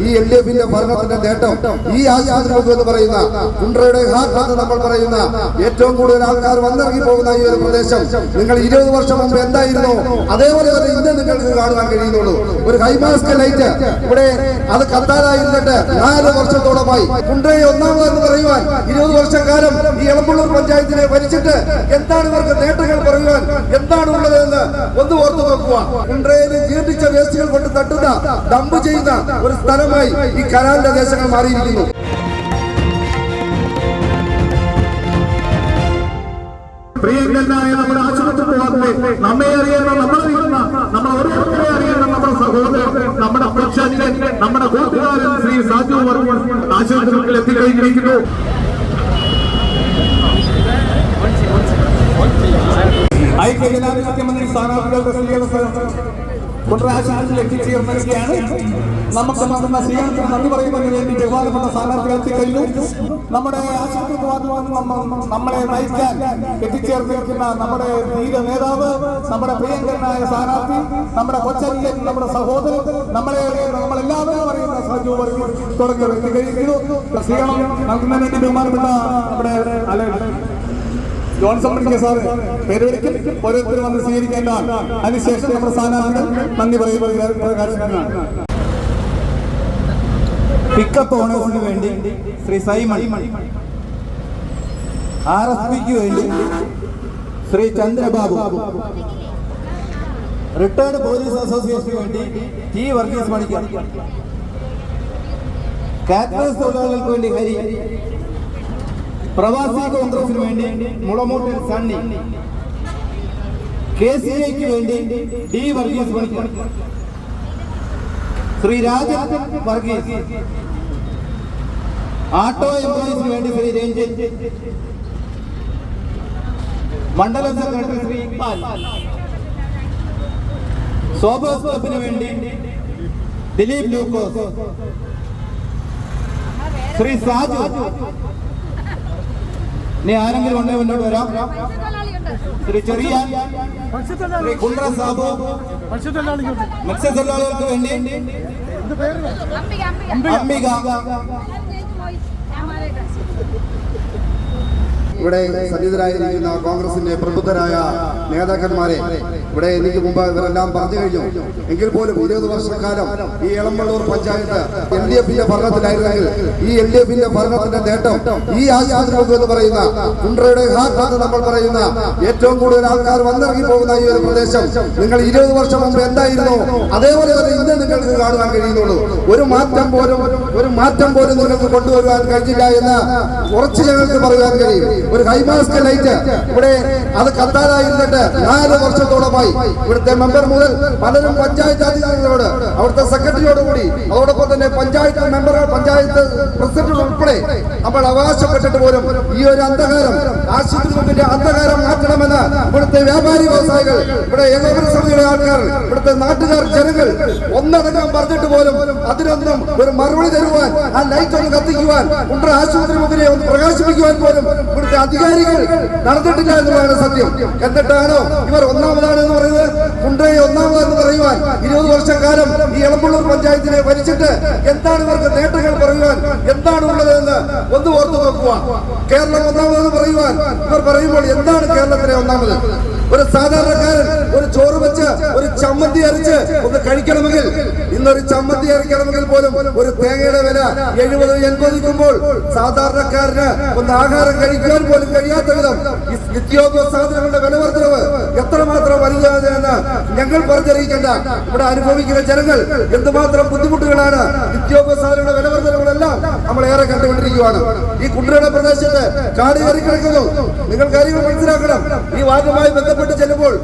ഈ L D എഫിന്റെ ഭരണത്തിന്റെ നേട്ടം ഈ ആശാദ്രമുഖം എന്ന് പറയുന്ന കുണ്ട്രയുടെ ഹാർട്ട് എന്ന് നമ്മൾ പറയുന്ന ഏറ്റവും കൂടുതൽ ആൾക്കാർ വന്നിറങ്ങി പോകുന്ന ഈ ഒരു പ്രദേശം. നിങ്ങൾ ഇരുപത് വർഷം മുമ്പ് എന്തായിരുന്നു? അതേപോലെ തന്നെ ഇന്ന് നിങ്ങൾക്ക് കാണുവാൻ കഴിയുന്നുള്ളൂ. ഒരു ഹൈമാസ്ക് ലൈറ്റ് ഇവിടെ അത് കത്താനായിരുന്നിട്ട് നാല് വർഷത്തോളമായി. കുണ്ട്രയെ ഒന്നാമതെന്ന് പറയുവാൻ ഇരുപത് വർഷം കാലം ഈ എളമ്പുള്ളൂർ പഞ്ചായത്തിനെ ഭരിച്ചിട്ട് എന്താണ് ഇവർക്ക് നേട്ടങ്ങൾ പറയുവാൻ? എന്താണ് ഉള്ളതെന്ന് ഒന്ന് ഓർത്തു നോക്കുക കുണ്ട്രയിൽ ജീർണിച്ച വേസ്റ്റുകൾ കൊണ്ട് തട്ടുന്ന ഡംപ് ചെയ്യുന്ന ഒരു സ്ഥലമായി ഈ കനാലിന്റെ ദേശങ്ങൾ മാറിയിരിക്കുന്നു. പ്രിയങ്കരനായ നമ്മുടെ ആശുപത്രി പോകാതെ നമ്മെ അറിയുന്ന നമ്മളറിയുന്ന നമ്മൾ ഓരോരുത്തരെ അറിയുന്ന നമ്മുടെ സഹോദരൻ നമ്മുടെ പ്രക്ഷാധികൻ നമ്മുടെ കൂട്ടുകാരൻ ശ്രീ സാജു വർമ്മ ആശുപത്രിയിൽ എത്തിക്കഴിഞ്ഞിരിക്കുന്നു. ഐക്യജനാധിപത്യ മന്ത്രി സ്ഥാനാർത്ഥികളുടെ സ്വീകരണ കുണ്ട്രാശാസിൽ എത്തിച്ചേർന്നിരിക്കുകയാണ് നമുക്ക് നടന്ന സ്വീകരണത്തിന് നന്ദി പറയുന്നതിന് വേണ്ടി ബഹുമാനപ്പെട്ട സ്ഥാനാർത്ഥികൾ എത്തിക്കഴിഞ്ഞു നമ്മുടെ നമ്മളെ നയിക്കാൻ എത്തിച്ചേർന്നിരിക്കുന്ന നമ്മുടെ ധീര നേതാവ് നമ്മുടെ പ്രിയങ്കരനായ സ്ഥാനാർത്ഥി നമ്മുടെ കൊച്ചനിയൻ നമ്മുടെ സഹോദരൻ നമ്മളെ നമ്മളെല്ലാവരും അറിയുന്ന സജു തുടങ്ങിയവർ എത്തിക്കഴിഞ്ഞു. സ്വീകരണം നൽകുന്നതിന് വേണ്ടി ബഹുമാനപ്പെട്ട നമ്മുടെ ജോൺസൺ പഠിക്കുക സാറ്. പേര് വിളിക്കും ഓരോരുത്തരും വന്ന് സ്വീകരിക്കേണ്ട അതിനുശേഷം നമ്മുടെ സ്ഥാനാർത്ഥികൾ നന്ദി പറയുന്നത് പിക്കപ്പ് ഓണേഴ്സിന് വേണ്ടി Shri Simon R S pick വേണ്ടി ശ്രീ ചന്ദ്രബാബു റിട്ടയർഡ് പോലീസ് അസോസിയേഷന് വേണ്ടി ടി വർഗീസ് പണിക്കർ കാറ്റേഴ്സ് തൊഴിലാളികൾക്ക് വേണ്ടി ഹരി പ്രവാസി കോൺഗ്രസിന് വേണ്ടി മുളമൂട്ടിൽ സണ്ണി. കെ സി എക്ക് വേണ്ടി ഡി വർഗീസ് പണിക്കർ. ശ്രീ രാജ വർഗീസ്. ആട്ടോ എംപ്ലോയീസിന് വേണ്ടി ശ്രീ രഞ്ജിത്ത്. മണ്ഡലം സെക്രട്ടറി ശ്രീ ഇക്ബാൽ. സോബോസ് ക്ലബിന് വേണ്ടി ദിലീപ് ലൂക്കോസ്. ശ്രീ സാജു. ഇനി ആരെങ്കിലും ഉണ്ടെങ്കിൽ മുന്നോട്ട് വരാം? ശ്രീ ചെറിയ ശ്രീ കുണ്ട്ര സാബു. മത്സ്യത്തൊഴിലാളികൾക്ക് വേണ്ടി. അംബിക. ഇവിടെ സന്നിധരായിരിക്കുന്ന കോൺഗ്രസിന്റെ പ്രബുദ്ധരായ നേതാക്കന്മാരെ ഇവിടെ എനിക്ക് മുമ്പ് ഇവരെല്ലാം പറഞ്ഞു കഴിഞ്ഞു. എങ്കിൽ പോലും ഇരുപത് വർഷക്കാലം ഈ എളമ്പള്ളൂർ പഞ്ചായത്ത് എൽ ഡി എഫിന്റെ ഭരണത്തിലായിരുന്നെങ്കിൽ ഈ എൽ ഡി എഫിന്റെ ഭരണത്തിന്റെ നേട്ടം ഈ ആശാദ്രമുഖം എന്ന് പറയുന്ന കുണ്ട്രയുടെ ഹാർട്ട് എന്ന് നമ്മൾ പറയുന്ന ഏറ്റവും കൂടുതൽ ആൾക്കാർ വന്നിറങ്ങി പോകുന്ന ഈ ഒരു പ്രദേശം നിങ്ങൾ ഇരുപത് വർഷം മുമ്പ് എന്തായിരുന്നു? അതേപോലെ തന്നെ ഇന്ന് നിങ്ങൾക്ക് കാണുവാൻ കഴിയുന്നുള്ളൂ. ഒരു മാറ്റം പോലും ഒരു മാറ്റം പോലും നിങ്ങൾക്ക് കൊണ്ടുവരുവാൻ കഴിഞ്ഞില്ല എന്ന് ഉറച്ചു ഞങ്ങൾക്ക് പറയാൻ കഴിയും. ഒരു ഹൈമാസ്ക് ലൈറ്റ് ഇവിടെ അത് കത്താനായിരുന്നിട്ട് നാല് വർഷത്തോളമായി. ഇവിടുത്തെ മെമ്പർ മുതൽ പലരും പഞ്ചായത്ത് അധികാരികളോട് അവിടുത്തെ സെക്രട്ടറിയോട് കൂടി അതോടൊപ്പം തന്നെ പഞ്ചായത്ത് മെമ്പർ പഞ്ചായത്ത് പ്രസിഡന്റ് ഉൾപ്പെടെ നമ്മൾ അവകാശപ്പെട്ടിട്ട് പോലും ഈ ഒരു അന്ധകാരം ആശുപത്രി അന്ധകാരം മാറ്റണമെന്ന് ഇവിടുത്തെ വ്യാപാരി വ്യവസായികൾ ഇവിടെ ഏകോപന സമിതിയുടെ ആൾക്കാർ ഇവിടുത്തെ നാട്ടുകാർ ജനങ്ങൾ ഒന്നടങ്കം പറഞ്ഞിട്ട് പോലും അതിനൊന്നും ഒരു മറുപടി തരുവാൻ ആ ലൈറ്റ് ഒന്ന് കത്തിക്കുവാൻ ഉണ്ട ആശുപത്രി മുഖിനെ ഒന്ന് പ്രകാശിപ്പിക്കുവാൻ പോലും ഇവിടുത്തെ അധികാരികൾ നടന്നിട്ടില്ല എന്നുള്ളതാണ് സത്യം. എന്നിട്ടാണോ ഇവർ ഒന്നാമതാണ് എന്ന് പറയുന്നത്? കുണ്ടയെ ഒന്നാമതെന്ന് പറയുവാൻ ഇരുപത് വർഷക്കാലം ഈ എളമ്പുള്ളൂർ പഞ്ചായത്തിനെ ഭരിച്ചിട്ട് എന്താണ് ഇവർക്ക് നേട്ടങ്ങൾ പറയുവാൻ എന്താണ് ഉള്ളതെന്ന് ഒന്ന് ഓർത്തു നോക്കുക. കേരളം ഒന്നാമതെന്ന് പറയുവാൻ ഇവർ പറയുമ്പോൾ എന്താണ് കേരളത്തിലെ ഒന്നാമത്? ഒരു സാധാരണക്കാരൻ ഒരു ചോറ് വെച്ച് ഒരു ചമ്മന്തി അരച്ച് ഒന്ന് കഴിക്കണമെങ്കിൽ ഇന്നൊരു ചമ്മന്തി അരയ്ക്കണമെങ്കിൽ പോലും ഒരു തേങ്ങയുടെ വില എഴുപത് എൺപതിക്കുമ്പോൾ സാധാരണക്കാരന് ഒന്ന് ആഹാരം കഴിക്കാൻ പോലും കഴിയാത്ത വിധം നിത്യോപയോഗ സാധനങ്ങളുടെ വില വർദ്ധനവ് എത്രമാത്രം വലുതാണെന്ന് ഞങ്ങൾ പറഞ്ഞറിയിക്കേണ്ട. ഇവിടെ അനുഭവിക്കുന്ന ജനങ്ങൾ എന്തുമാത്രം ബുദ്ധിമുട്ടുകളാണ് നിത്യോപയോഗ സാധനങ്ങളുടെ വില വർധനകളെല്ലാം നമ്മൾ ഏറെ കണ്ടുകൊണ്ടിരിക്കുകയാണ് ഈ കുണ്ടറയുടെ പ്രദേശത്ത് കാട് കയറി കിടക്കുന്നു. നിങ്ങൾ കാര്യങ്ങൾ മനസ്സിലാക്കണം. ഈ വാദവുമായി ബന്ധപ്പെട്ട് ചെല്ലുമ്പോൾ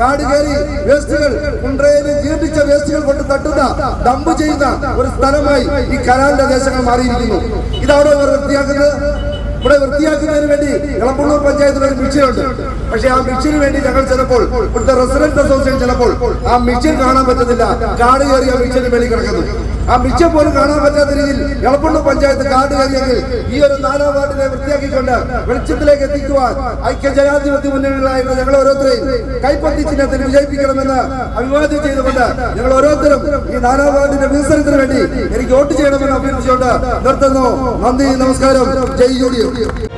കാട് കയറി വേസ്റ്റുകൾ കുണ്ടറയിൽ ജീർണിച്ച വേസ്റ്റുകൾ കൊണ്ട് തട്ടുന്ന ഡംപ് ചെയ്യുന്ന ഒരു സ്ഥലമായി ഈ കരാറിന്റെ ദേശങ്ങൾ മാറിയിരിക്കുന്നു. ഇതാണോ ഇവർ വൃത്തിയാക്കുന്നത്? ഇവിടെ വൃത്തിയാക്കുന്നതിന് വേണ്ടി ഇളമ്പുള്ളൂർ പഞ്ചായത്തിൽ ഒരു മിക്സിയുണ്ട് പക്ഷെ ആ മിഷന് വേണ്ടി ഞങ്ങൾ ചിലപ്പോൾ ഇവിടുത്തെ റെസിഡന്റ് അസോസിയേഷൻ ചിലപ്പോൾ ആ മിഷൻ കാണാൻ പറ്റുന്നില്ല കാട് കയറി ആ മിഷന് വേണ്ടി കിടക്കുന്നു. ആ മിച്ചം പോലും കാണാൻ പറ്റാത്ത രീതിയിൽ എളപ്പള്ളൂർ പഞ്ചായത്ത് കാട് കയറിയെങ്കിൽ ഈ ഒരു നാലാം വാർഡിനെ വൃത്തിയാക്കിക്കൊണ്ട് വെളിച്ചത്തിലേക്ക് എത്തിക്കുവാൻ ഐക്യ ജനാധിപത്യ മുന്നണികളായിരുന്ന ഞങ്ങൾ ഓരോരുത്തരെയും കൈപ്പത്തി ചിഹ്നത്തിൽ വിജയിപ്പിക്കണമെന്ന് അഭിവാദ്യം ചെയ്തുകൊണ്ട് ഞങ്ങൾ ഓരോരുത്തരും ഈ നാലാം വാർഡിന്റെ വികസനത്തിന് വേണ്ടി വോട്ട് ചെയ്യണമെന്ന് അഭ്യർത്ഥിച്ചുകൊണ്ട് നിർത്തുന്നു. നന്ദി നമസ്കാരം. ജയ് യു ഡി എഫ്.